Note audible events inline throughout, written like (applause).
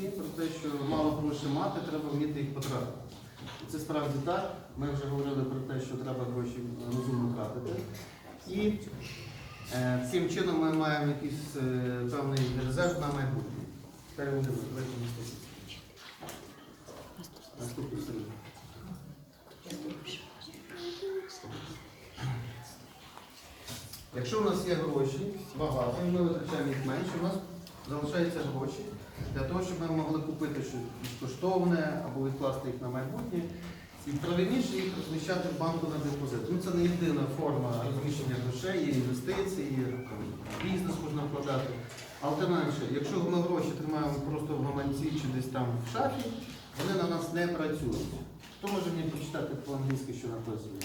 про те, що мало грошей мати, треба вміти їх потратити. Це справді так. Ми вже говорили про те, що треба гроші розумно тратити. І е, цим чином ми маємо якийсь е, певний резерв на майбутнє. Тепер Володимир, давайте наступний. Наступний слід. Якщо у нас є гроші багато, і ми витрачаємо їх менше, у нас залишаються гроші для того, щоб ми могли купити щось безкоштовне або відкласти їх на майбутнє. І правильніше їх розміщати в банку на депозит. Ну, це не єдина форма розміщення грошей, є інвестиції, є бізнес можна вкладати. Але тим менше, якщо ми гроші тримаємо просто в гаманці чи десь там в шафі, вони на нас не працюють. Хто може мені прочитати по-англійськи, що написано?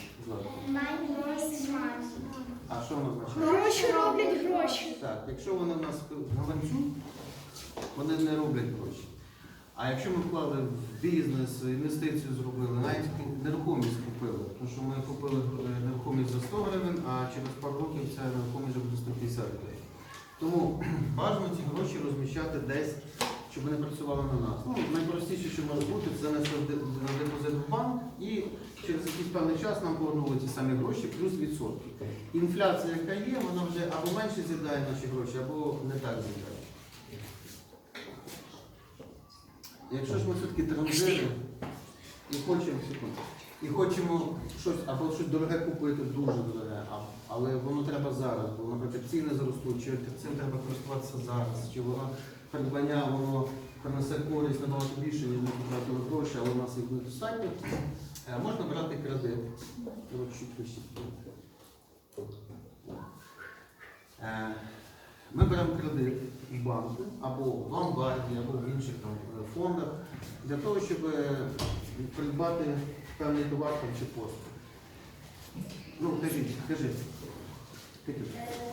А що воно означає? Гроші роблять гроші. Так, якщо вони в нас в гаманцю, вони не роблять гроші. А якщо ми вклали в бізнес, інвестицію зробили, навіть нерухомість купили, тому що ми купили е, нерухомість за 100 гривень, а через пару років ця нерухомість буде 150 гривень. Тому (clears throat) бажано ці гроші розміщати десь, щоб вони працювали на нас. Ну, найпростіше, що може бути, це занести на депозит в банк і через якийсь певний час нам повернули ті самі гроші плюс відсотки. Інфляція, яка є, вона вже або менше з'їдає наші гроші, або не так з'їдає. Якщо ж ми все-таки транжири і хочемо секунду, і хочемо щось або щось дороге купити, дуже дороге, але воно треба зараз, бо, наприклад, ціни зростуть, чи цим треба користуватися зараз, чи воно придбання воно принесе користь набагато більше, ніж ми потратили гроші, але у нас їх недостатньо. Е, Можна брати кредит. Е, Ми беремо кредит в банку або в ломбарді, або в інших там е, фондах для того, щоб е, придбати певний товар там, чи послуг. Ну, кажіть, кажіть. Е,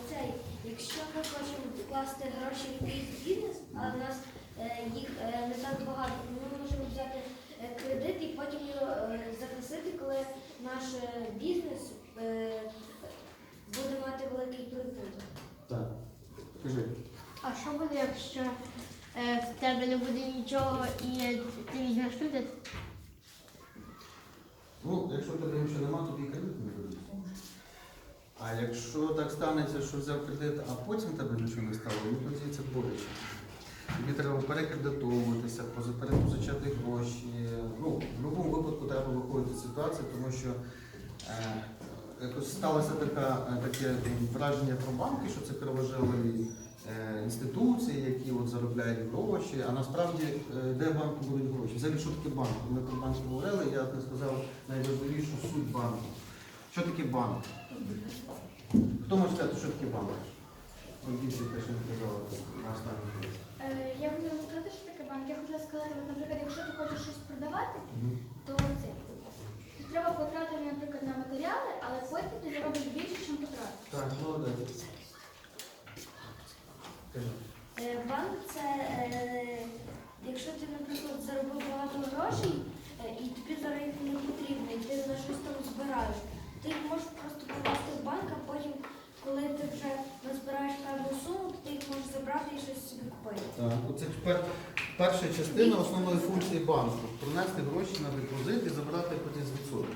Цей, якщо ми хочемо вкласти гроші в якийсь бізнес, а у нас їх не так багато, то ми можемо взяти кредит і потім його загасити, коли наш бізнес буде мати великий прибуток. Так. Кажіть. А що буде, якщо е, в тебе не буде нічого і ти візьмеш кредит? Ну, якщо в тебе нічого немає, тобі кредит не дадуть. А якщо так станеться, що взяв кредит, а потім тебе нічого не стало, ну тоді це боляче. Тобі треба перекредитовуватися, пози- перепозичати гроші. Ну, в будь-якому випадку треба виходити з ситуації, тому що е, якось сталося така, е, таке враження про банки, що це кровожили е, інституції, які от заробляють гроші, а насправді е, де банку будуть гроші? Взагалі, що таке банк? Ми про банк говорили, я не сказав найважливішу суть банку. Що таке банк? Хто може сказати, що таке банк? Більше те, що не казала на останній. Е, Я хотіла сказати, що таке банк. Я хотіла сказати, наприклад, якщо ти хочеш щось продавати, то це треба потратити, наприклад, на матеріали, але потім ти заробиш більше, ніж потратиш. Так, молодець. Кажи. Е, Банк це е, якщо ти, наприклад, заробив багато грошей е, і тобі зараз їх не потрібно, і ти на щось там збираєш, ти їх можеш просто покласти в банк, а потім, коли ти вже назбираєш певну суму, то ти їх можеш забрати і щось собі купити. Так, оце тепер перша частина основної функції банку. Пронести гроші на депозит і забрати потім з відсотків.